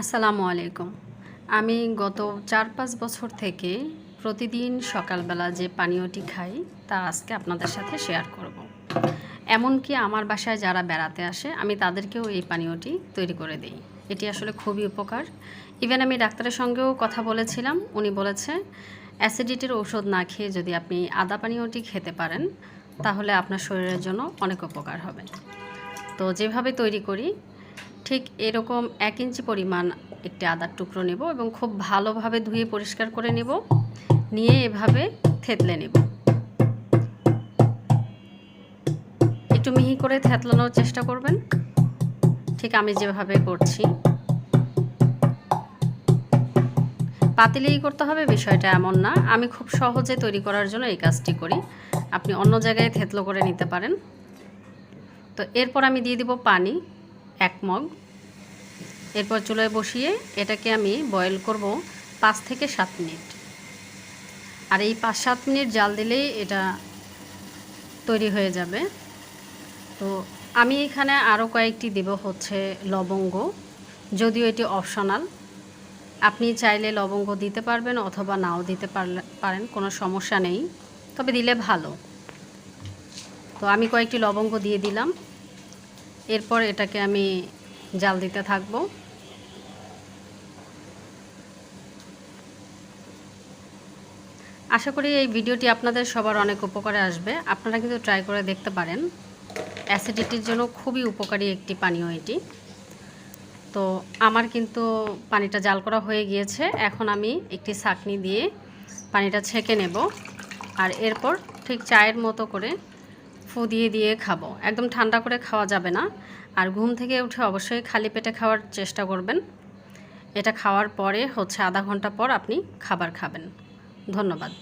আসসালামু আলাইকুম। আমি গত চার পাঁচ বছর থেকে প্রতিদিন সকালবেলা যে পানীয়টি খাই, তা আজকে আপনাদের সাথে শেয়ার করব। এমনকি আমার বাসায় যারা বেড়াতে আসে, আমি তাদেরকেও এই পানীয়টি তৈরি করে দিই। এটি আসলে খুবই উপকার। ইভেন আমি ডাক্তারের সঙ্গেও কথা বলেছিলাম, উনি বলেছে, অ্যাসিডিটির ঔষধ না খেয়ে যদি আপনি আদা পানীয়টি খেতে পারেন, তাহলে আপনার শরীরের জন্য অনেক উপকার হবে। তো যেভাবে তৈরি করি ঠিক এরকম এক ইঞ্চি পরিমাণ একটি আদার টুকরো নেব এবং খুব ভালোভাবে ধুয়ে পরিষ্কার করে নেব। নিয়ে এভাবে থেতলে নেব। একটু মিহি করে থেতলানোর চেষ্টা করবেন। ঠিক আমি যেভাবে করছি। পাতিলেই করতে হবে, বিষয়টা এমন না। আমি খুব সহজে তৈরি করার জন্য এই কাজটি করি। আপনি অন্য জায়গায় থেতলো করে নিতে পারেন। তো এরপর আমি দিয়ে দিব পানি। এক মগ। এরপর চুলায় বসিয়ে এটাকে আমি বয়েল করব পাঁচ থেকে সাত মিনিট। আর এই পাঁচ সাত মিনিট জাল দিলেই এটা তৈরি হয়ে যাবে। তো আমি এখানে আরও কয়েকটি দেব হচ্ছে লবঙ্গ, যদিও এটি অপশনাল আপনি চাইলে লবঙ্গ দিতে পারবেন অথবা নাও দিতে পারেন, কোনো সমস্যা নেই। তবে দিলে ভালো। তো আমি কয়েকটি লবঙ্গ দিয়ে দিলাম। এরপর এটাকে আমি জাল দিতে থাকব। আশা করি এই ভিডিওটি আপনাদের সবার অনেক উপকারে আসবে। আপনারা কিন্তু ট্রাই করে দেখতে পারেন। অ্যাসিডিটির জন্য খুবই উপকারী একটি পানীয় এটি। তো আমার কিন্তু পানিটা জাল করা হয়ে গিয়েছে। এখন আমি একটি ছাকনি দিয়ে পানিটা ছেঁকে নেব। আর এরপর ঠিক চায়ের মতো করে ফু দিয়ে দিয়ে খাব। একদম ঠান্ডা করে খাওয়া যাবে না। আর ঘুম থেকে উঠে অবশ্যই খালি পেটে খাওয়ার চেষ্টা করবেন। এটা খাওয়ার পরে হচ্ছে আধা ঘণ্টা পর আপনি খাবার খাবেন। ধন্যবাদ।